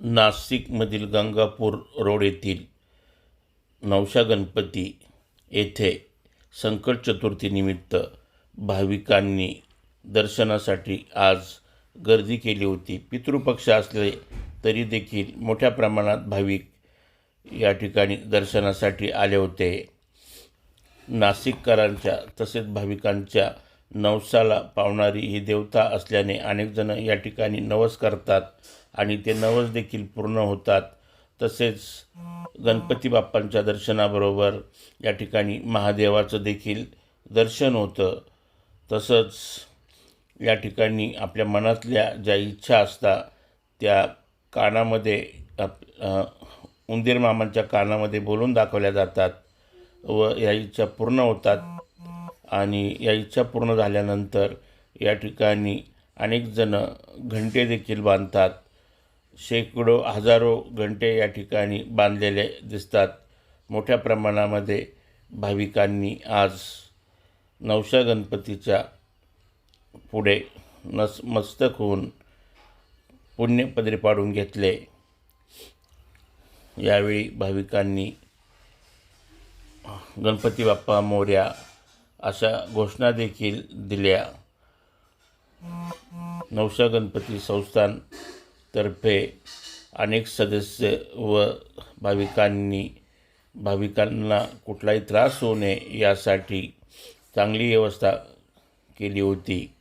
नाशिकमधील गंगापूर रोड येथील नवशा गणपती येथे संकट चतुर्थीनिमित्त भाविकांनी दर्शनासाठी आज गर्दी केली होती. पितृपक्ष असले तरी देखील मोठ्या प्रमाणात भाविक या ठिकाणी दर्शनासाठी आले होते. नाशिककरांच्या तसेच भाविकांच्या नवसाला पावणारी ही देवता असल्याने अनेकजणं या ठिकाणी नवस करतात आणि ते नवस देखील पूर्ण होतात. तसेच गणपती बाप्पांच्या दर्शनाबरोबर या ठिकाणी महादेवाचं देखील दर्शन होतं. तसंच या ठिकाणी आपल्या मनातल्या ज्या इच्छा असतात त्या कानामध्ये आप उंदीर मामांच्या कानामध्ये बोलून दाखवल्या जातात व या इच्छा पूर्ण होतात. आणि या इच्छा पूर्ण झाल्यानंतर या ठिकाणी अनेकजणं घंटे देखील बांधतात. शेकडो हजारो घंटे या ठिकाणी बांधलेले दिसतात. मोठ्या प्रमाणामध्ये भाविकांनी आज नवशा गणपतीच्या पुढे नस मस्तक होऊन पुण्य पदरी पाडून घेतले. यावेळी भाविकांनी गणपती बाप्पा मोर्या अशा घोषणा देखील दिल्या. नवशा गणपती संस्थानतर्फे अनेक सदस्य व भाविकांनी भाविकांना कुठलाही त्रास होऊ नये यासाठी चांगली व्यवस्था केली होती.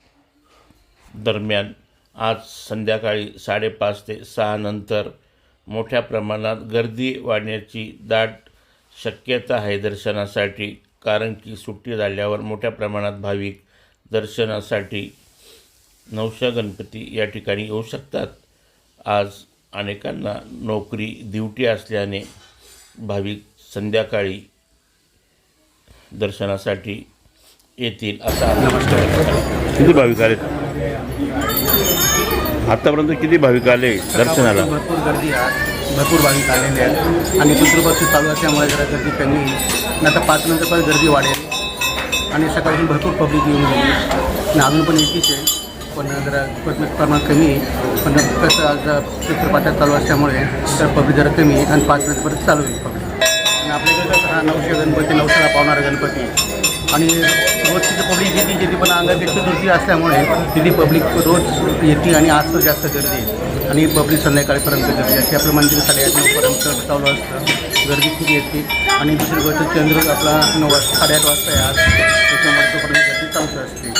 दरम्यान आज संध्याकाळी साडेपाच ते सहा नंतर मोठ्या प्रमाणात गर्दी वाढण्याची दाट शक्यता आहे दर्शनासाठी कारण की सुट्टी झाल्यावर मोठ्या प्रमाणात भाविक दर्शनासाठी नवशा गणपती या ठिकाणी येऊ शकतात. आज अनेकांना नोकरी ड्युटी असल्याने भाविक संध्याकाळी दर्शनासाठी येतील असा किती भाविक आले आतापर्यंत किती भाविक आले दर्शनाला? भरपूर गर्दी आहे. भरपूर भाविक आलेले आहेत. आणि पितृपक्ष चालू असल्यामुळे जरा गर्दी कमी आहे आणि आता पाच नंतर पण गर्दी वाढेल. आणि सकाळी भरपूर पब्लिक येऊन गेली. आणि अजून पण येतीच आहे. पण जरा प्रमाण कमी आहे. पण कसं आज चित्रपाठात चालू असल्यामुळे तर पब्लिक जरा कमी आहे. आणि पाच नंतर चालू आहे पब्लिक आणि आपल्याकडे कसं हा नऊशे गणपती नवसाला पावणारा गणपती आणि रोजची तिथे पब्लिक येते तिथे पण अंगात दुसरी असल्यामुळे तिथे पब्लिक रोज येते आणि आज तर जास्त गर्दी आहे. आणि पब्लिक संध्याकाळपर्यंत गर्दी असते आपलं मंदिर साडेआठ नऊपर्यंत चालू असतं. गर्दी खूप येते. आणि दुसरी गोष्ट चंद्र आपला नऊ वाजता साडेआठ वाजता आहे आज. त्याच्यामुळे तोपर्यंत